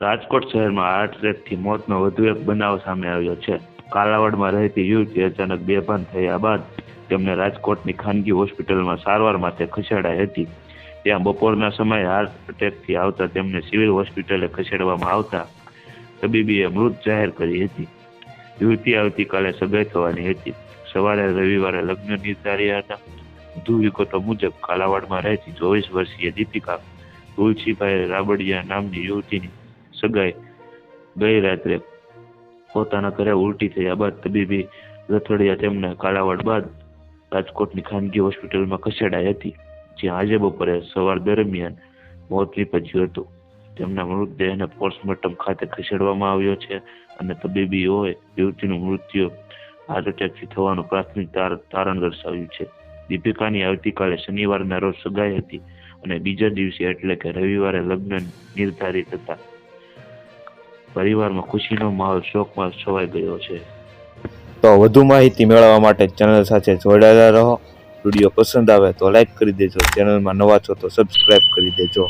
રાજકોટ શહેરમાં હાર્ટ એટેકથી મોતનો વધુ એક બનાવ સામે આવ્યો છે. કાલાવડમાં રહેતી યુવતી અચાનક બેભાન થયા બાદ તેમને રાજકોટની ખાનગી હોસ્પિટલમાં સારવાર માટે ખસેડાઈ હતી. ત્યાં બપોરના સમયે હાર્ટ એટેકથી આવતા તેમને સિવિલ હોસ્પિટલે ખસેડવામાં આવતા તબીબીએ મૃત જાહેર કરી હતી. યુવતી આવતીકાલે સગાઈ થવાની હતી. સવારે રવિવારે લગ્ન નિર્ધાર્યા હતા. વધુ વિગતો મુજબ કાલાવાડમાં રહેતી ચોવીસ વર્ષીય દીપિકા તુલસીભાઈ રાબડિયા નામની યુવતીની સગાઈ. ગઈ રાત્રે પોતાના ઘરે ઉલટી થયા બાદ તબીબી રથડિયા તેમને કાલાવાડ બાદ રાજકોટની ખાનગી હોસ્પિટલમાં ખસેડાઈ હતી, જ્યાં આજે બપોરે સવાર દરમિયાન મોત નીપજ્યું હતું. તેમના મૃતદેહને પોસ્ટમોર્ટમ ખાતે ખસેડવામાં આવ્યો છે અને તબીબીઓએ યુવતીનું મૃત્યુ હાર્ટ એટેકથી થવાનું પ્રાથમિક તાર- તારણ દર્શાવ્યું છે. દીપિકાની આવતીકાલે શનિવારના રોજ સગાઈ હતી અને બીજા દિવસે એટલે કે રવિવારે લગ્ન નિર્ધારિત હતા. પરિવારમાં ખુશીનો માહોલ શોકમાં છવાઈ ગયો છે. તો વધુ માહિતી મેળવવા માટે ચેનલ સાથે જોડાયેલા રહો. વીડિયો પસંદ આવે તો લાઈક કરી દેજો. ચેનલમાં નવા છો તો સબસ્ક્રાઈબ કરી દેજો.